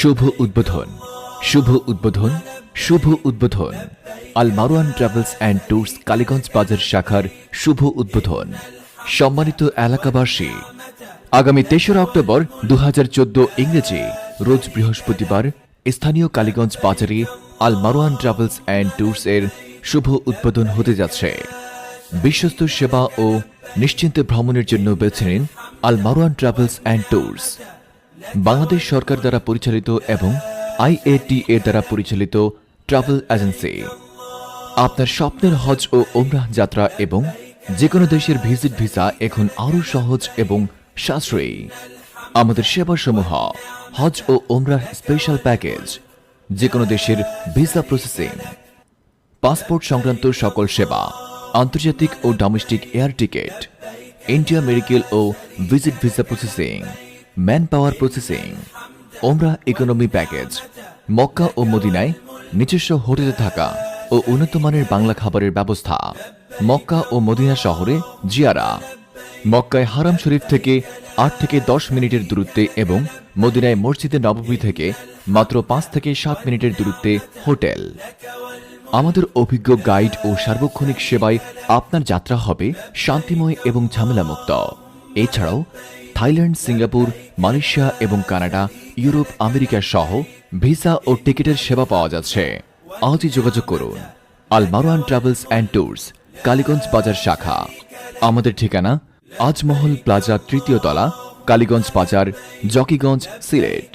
শুভ উদ্বোধন। শুভ উদ্বোধন শুভ উদ্বোধন। Al Marwan travels and tours Kaliganj বাজার শাখার শুভ উদ্বোধন। সম্মানিত এলাকাবাসী, আগামী তেসরা অক্টোবর দু হাজার চোদ্দ ইংরেজি, রোজ বৃহস্পতিবার, স্থানীয় কালীগঞ্জ বাজারে Al Marwan travels and tours এর শুভ উদ্বোধন হতে যাচ্ছে। বিশ্বস্ত সেবা ও নিশ্চিন্তে ভ্রমণের জন্য বেছে নিন Al Marwan travels and tours. Bangladesh সরকার দ্বারা পরিচালিত এবং আইএটিএ দ্বারা পরিচালিত ট্রাভেল এজেন্সি। আপনার স্বপ্নের হজ ও ওমরাহ যাত্রা এবং যে কোনো দেশের ভিজিট ভিসা এখন আরও সহজ এবং সাশ্রয়ী। আমাদের সেবাসমূহ, হজ ও ওমরাহ স্পেশাল প্যাকেজ যে কোনো দেশের ভিসা প্রসেসিং। পাসপোর্ট সংক্রান্ত সকল সেবা, আন্তর্জাতিক ও domestic air ticket, India medical ও visit visa processing. Manpower processing ওমরা ইকোনমি প্যাকেজ মক্কা ও মদিনায় নিজস্ব হোটেলে থাকা ও উন্নত মানের বাংলা খাবারের ব্যবস্থা মক্কা ও মদিনা শহরে জিয়ারা মক্কায় হারাম শরীফ থেকে আট থেকে দশ মিনিটের দূরত্বে এবং মদিনায় মসজিদে নবমী থেকে মাত্র পাঁচ থেকে সাত মিনিটের দূরত্বে হোটেল। আমাদের অভিজ্ঞ গাইড ও সার্বক্ষণিক সেবায় আপনার যাত্রা হবে শান্তিময় এবং ঝামেলামুক্ত। এছাড়াও থাইল্যান্ড, সিঙ্গাপুর, মালয়েশিয়া এবং কানাডা, ইউরোপ, আমেরিকা সহ ভিসা ও টিকিটের সেবা পাওয়া যাচ্ছে। আজই যোগাযোগ করুন। Al Marwan travels and tours, Kaliganj বাজার শাখা। আমাদের ঠিকানা, আজমহল প্লাজা তৃতীয় তলা, কালীগঞ্জ বাজার, জকিগঞ্জ, সিলেট।